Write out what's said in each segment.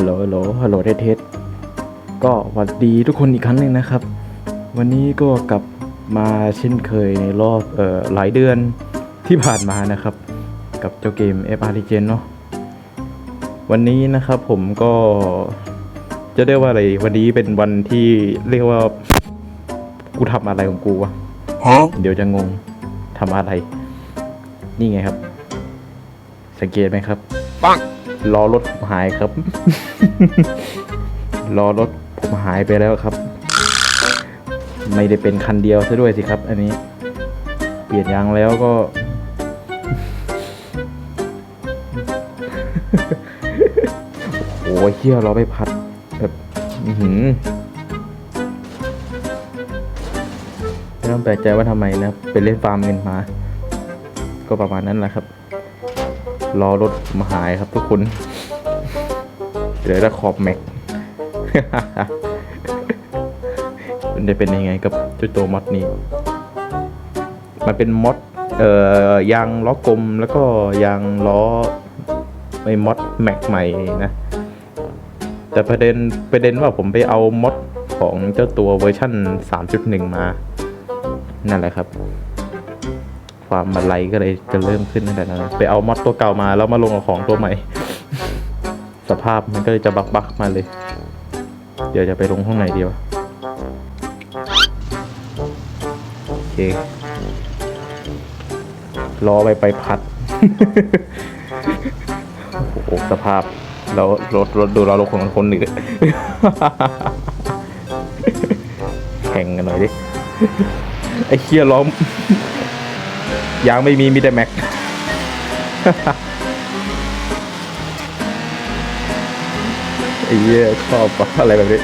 ฮัลโหลฮัลโหลฮัลโหลเทสเทสก็สวัสดีทุกคนอีกครั้งหนึ่งนะครับ วันนี้ก็กลับมาเช่นเคยในรอบเอ่อหลายเดือนที่ผ่านมานะครับ กับเจ้าเกม FR Legend เนาะวันนี้นะครับผมก็จะเรียกว่าอะไร วันนี้เป็นวันที่เรียกว่า กูทำอะไรของกูวะ Huh? เดี๋ยวจะงงทำอะไร นี่ไงครับ สังเกตไหมครับปัง ล้อรถผมหายครับล้อรถผมหายไปแล้วครับ ไม่ได้เป็นคันเดียวซะด้วยสิครับ อันนี้ เปลี่ยนยางแล้วก็ โอ้โหเฮียเราไปพัดแบบหือไม่ต้องแปลกใจว่าทำไมนะไปเล่นฟาร์มเงินมา ก็ประมาณนั้นแหละครับ รอรถมาหายครับทุกคนเหลือแต่ขอบแม็กมันจะเป็นยังไงกับเจ้าตัวมอดนี้ มันเป็นมอดเอ่อยางล้อกลมแล้วก็ยางล้อไอ้มอดแม็กใหม่นะ แต่ประเด็นประเด็นว่าผมไปเอามอดของเจ้าตัวเวอร์ชั่น 3.1 มา นั่นแหละครับ ความบันไลก็เลยจะเริ่มขึ้นตั้งแต่นั้นะไปเอามอดตัวเก่ามาแล้วมาลงกับของตัวใหม่ สภาพมันก็เลยจะบักบักมาเลย เดี๋ยวจะไปลงห้องไหนดีวะโอเครอไปไปพัดโอ้โหสภาพแล้วรถรถดูเรารถของคนหนึ่งแข่งกันหน่อยดิไอ้เคียล้อม ยางไม่มีมีแต่แม็ก ไอ้เหี้ยชอบอะไรแบบนี้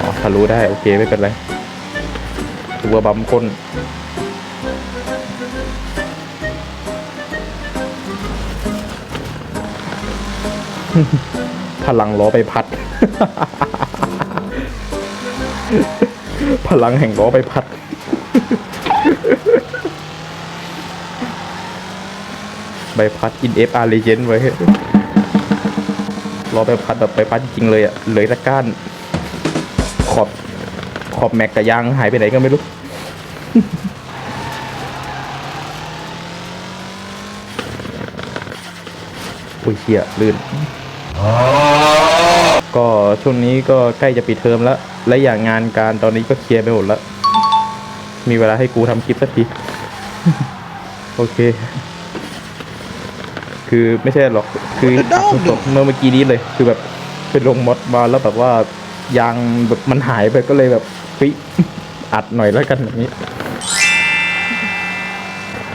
อ๋อทะลุได้ โอเค ไม่เป็นไร ตัวบัมก้นพลังล้อไปพัด พลังแห่งล้อไปพัด ใบพัดอินเอฟอาร์เลเจนไว้รอใบพัดแบบใบพัดจริงเลยอะเหลยตะก้าน ขอบ ขอบแม็กกับยางหายไปไหนก็ไม่รู้อุ้ยเชี่ยลื่น ก็ช่วงนี้ก็ใกล้จะปิดเทอมแล้ว และอย่างงานการตอนนี้ก็เคลียร์ไปหมดแล้ว มีเวลาให้กูทำคลิปสักที โอเค คือไม่ใช่หรอกคือสดๆเมื่อเมื่อกี้นี้เลย คือแบบไปลงมอดมาแล้วแบบว่ายางแบบมันหายไปก็เลยแบบเฮ้ยอัดหน่อยแล้วกันแบบนี้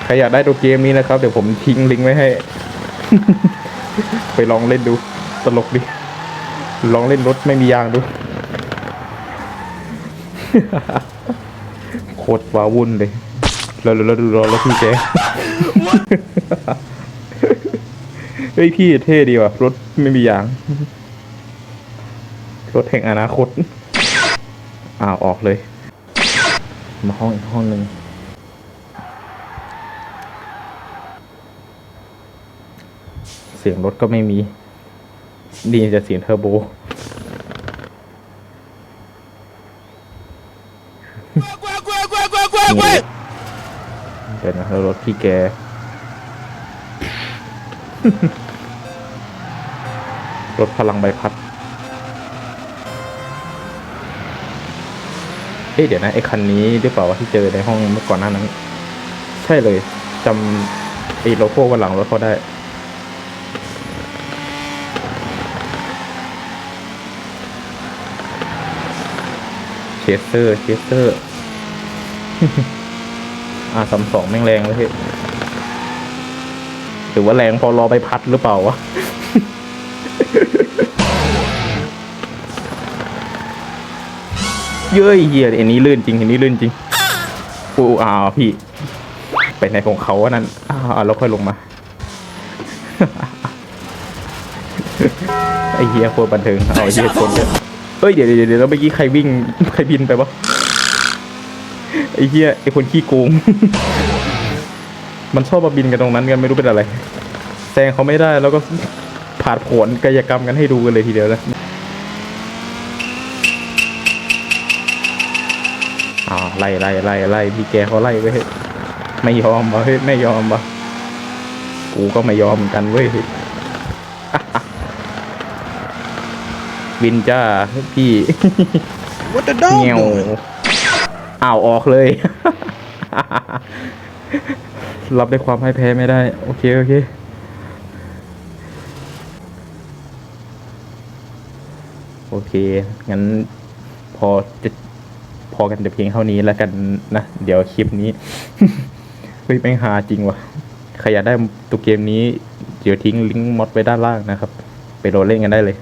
ใครอยากได้ตัวเกมนี้นะครับ เดี๋ยวผมทิ้งลิงก์ไว้ให้ ไปลองเล่นดู ตลกดีลองเล่นรถไม่มียางดูโคตรว้าวุ่นเลยแล้วแล้วแล้วดูรอแล้วพี่แก เฮ้ยพี่เท่ดีว่ะรถไม่มียาง รถแห่งอนาคต อ้าวออกเลย มาห้องอีกห้องหนึ่งเสียงรถก็ไม่มีดีจะเสียงเทอร์โบ เดี๋ยวนะรถพี่แก รถพลังใบพัด เอ๊ะเดี๋ยวนะไอ้คันนี้หรือเปล่าวะที่เจอในห้องเมื่อก่อนหน้านั้น ใช่เลยจำไอ้โลโก้บนหลังรถเขาได้เชสเตอร์เชสเตอร์อ่าสามสองแม่งแรงเลยพี่หรือว่าแรงพอรอไปพัดหรือเปล่าวะ เย้ยเฮียอันนี้ลื่นจริงอันนี้ลื่นจริงปูอ้าวพี่ ไปไหนของเขาวะนั่นอ้าวแล้วค่อยลงมาไอเฮียโคตรบันเทิงเอาเฮียคนเเอ้ยเดี๋ยวเดี๋ยวเดี๋ยวเมื่อกี้ใครวิ่งใครบินไปวะไอเฮียไอคนขี้โกง มันชอบมาบินกันตรงนั้นกันไม่รู้เป็นอะไรแซงเขาไม่ได้แล้วก็พาดโผนกายกรรมกันให้ดูกันเลยทีเดียวนะ อ่าไล่ไล่ไล่ไล่พี่แกเขาไล่ไว้ยไม่ยอมวะเฮ้ยไม่ยอมวะกูก็ไม่ยอมเหมือนกันเว้ยวินจ้าพี่ What the dog เงียว doing? อ้าวออกเลย รับได้ความให้แพ้ไม่ได้ โอเค โอเคโอเค งั้นพอจะ พอกันแต่เพียงเท่านี้แล้วกันนะ เดี๋ยวคลิปนี้เฮ้ยแม่งหาจริงวะใครอยากได้ตัวเกมนี้ เดี๋ยวทิ้งลิงก์มอดไว้ด้านล่างนะครับ ไปโหลดเล่นกันได้เลย